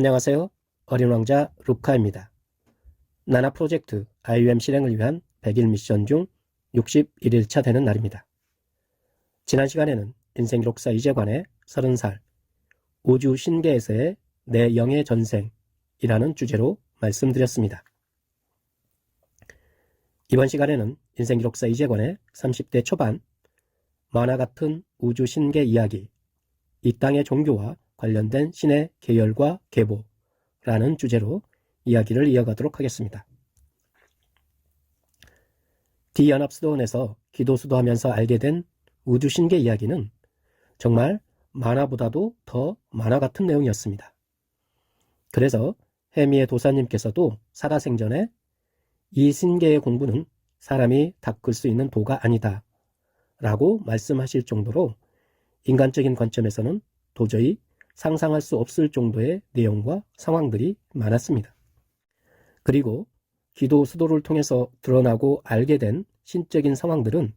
안녕하세요. 어린 왕자 루카입니다. 나나 프로젝트 IUM 실행을 위한 100일 미션 중 61일차 되는 날입니다. 지난 시간에는 인생 기록사 이재관의 30살 우주 신계에서의 내 영의 전생이라는 주제로 말씀드렸습니다. 이번 시간에는 인생 기록사 이재관의 30대 초반 만화 같은 우주 신계 이야기 이 땅의 종교와 관련된 신의 계열과 계보라는 주제로 이야기를 이어가도록 하겠습니다. 디연합수도원에서 기도수도 하면서 알게 된 우주 신계 이야기는 정말 만화보다도 더 만화 같은 내용이었습니다. 그래서 해미의 도사님께서도 살아생전에 이 신계의 공부는 사람이 닦을 수 있는 도가 아니다 라고 말씀하실 정도로 인간적인 관점에서는 도저히 상상할 수 없을 정도의 내용과 상황들이 많았습니다. 그리고 기도 수도를 통해서 드러나고 알게 된 신적인 상황들은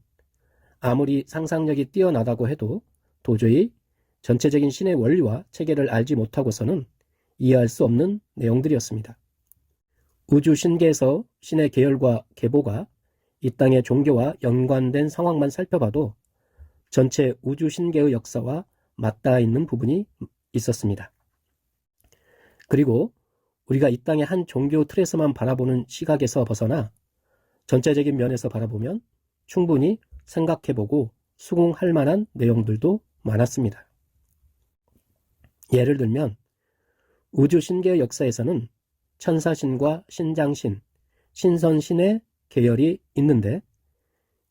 아무리 상상력이 뛰어나다고 해도 도저히 전체적인 신의 원리와 체계를 알지 못하고서는 이해할 수 없는 내용들이었습니다. 우주 신계에서 신의 계열과 계보가 이 땅의 종교와 연관된 상황만 살펴봐도 전체 우주 신계의 역사와 맞닿아 있는 부분이 있었습니다. 그리고 우리가 이 땅의 한 종교 틀에서만 바라보는 시각에서 벗어나 전체적인 면에서 바라보면 충분히 생각해보고 수긍할 만한 내용들도 많았습니다. 예를 들면 우주 신계의 역사에서는 천사신과 신장신, 신선신의 계열이 있는데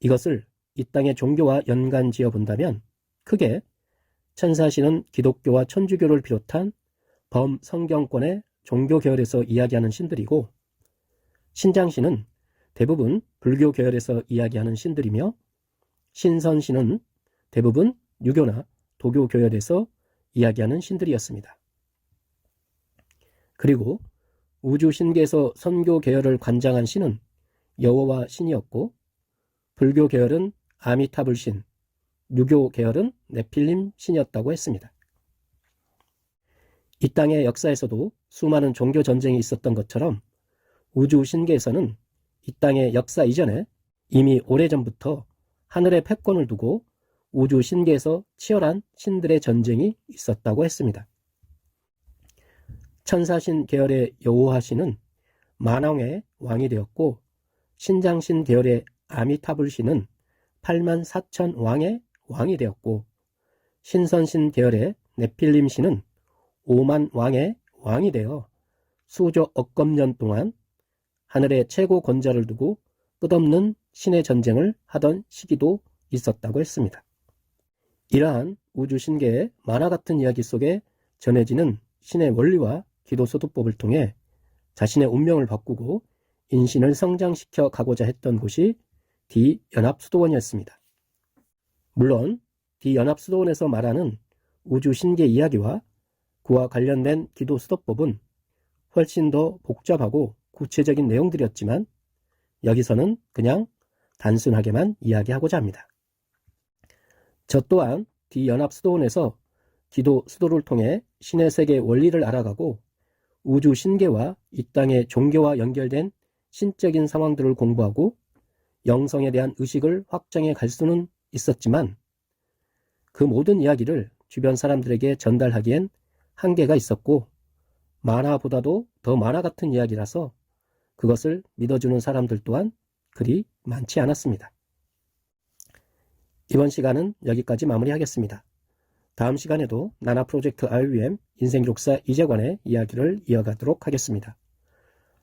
이것을 이 땅의 종교와 연관 지어 본다면 크게 천사신은 기독교와 천주교를 비롯한 범성경권의 종교 계열에서 이야기하는 신들이고 신장신은 대부분 불교 계열에서 이야기하는 신들이며 신선신은 대부분 유교나 도교 계열에서 이야기하는 신들이었습니다. 그리고 우주 신계에서 선교 계열을 관장한 신은 여호와 신이었고 불교 계열은 아미타불 신, 유교 계열은 네필림 신이었다고 했습니다. 이 땅의 역사에서도 수많은 종교 전쟁이 있었던 것처럼 우주 신계에서는 이 땅의 역사 이전에 이미 오래전부터 하늘의 패권을 두고 우주 신계에서 치열한 신들의 전쟁이 있었다고 했습니다. 천사신 계열의 여호와 신은 만왕의 왕이 되었고 신장신 계열의 아미타불 신은 8만 4천 왕의 왕이 되었고 신선신 계열의 네필림 신은 5만 왕의 왕이 되어 수조 억겁 년 동안 하늘의 최고 권자를 두고 끝없는 신의 전쟁을 하던 시기도 있었다고 했습니다. 이러한 우주 신계의 만화 같은 이야기 속에 전해지는 신의 원리와 기도 소도법을 통해 자신의 운명을 바꾸고 인신을 성장시켜 가고자 했던 곳이 디연합 수도원이었습니다. 물론 디연합 수도원에서 말하는 우주 신계 이야기와 그와 관련된 기도 수도법은 훨씬 더 복잡하고 구체적인 내용들이었지만 여기서는 그냥 단순하게만 이야기하고자 합니다. 저 또한 디연합 수도원에서 기도 수도를 통해 신의 세계 원리를 알아가고 우주 신계와 이 땅의 종교와 연결된 신적인 상황들을 공부하고 영성에 대한 의식을 확장해 갈 수는 있었지만 그 모든 이야기를 주변 사람들에게 전달하기엔 한계가 있었고 만화보다도 더 만화 같은 이야기라서 그것을 믿어주는 사람들 또한 그리 많지 않았습니다. 이번 시간은 여기까지 마무리하겠습니다. 다음 시간에도 나나 프로젝트 RUM 인생기록사 이재관의 이야기를 이어가도록 하겠습니다.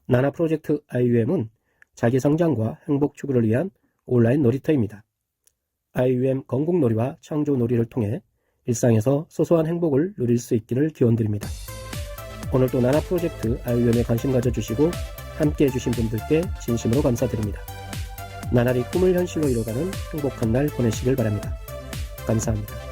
나나 프로젝트 IUM은 자기 성장과 행복 추구를 위한 온라인 놀이터입니다. IUM 건국놀이와 창조놀이를 통해 일상에서 소소한 행복을 누릴 수 있기를 기원드립니다. 오늘도 나나 프로젝트 IUM에 관심 가져주시고 함께 해주신 분들께 진심으로 감사드립니다. 나날이 꿈을 현실로 이뤄가는 행복한 날 보내시길 바랍니다. 감사합니다.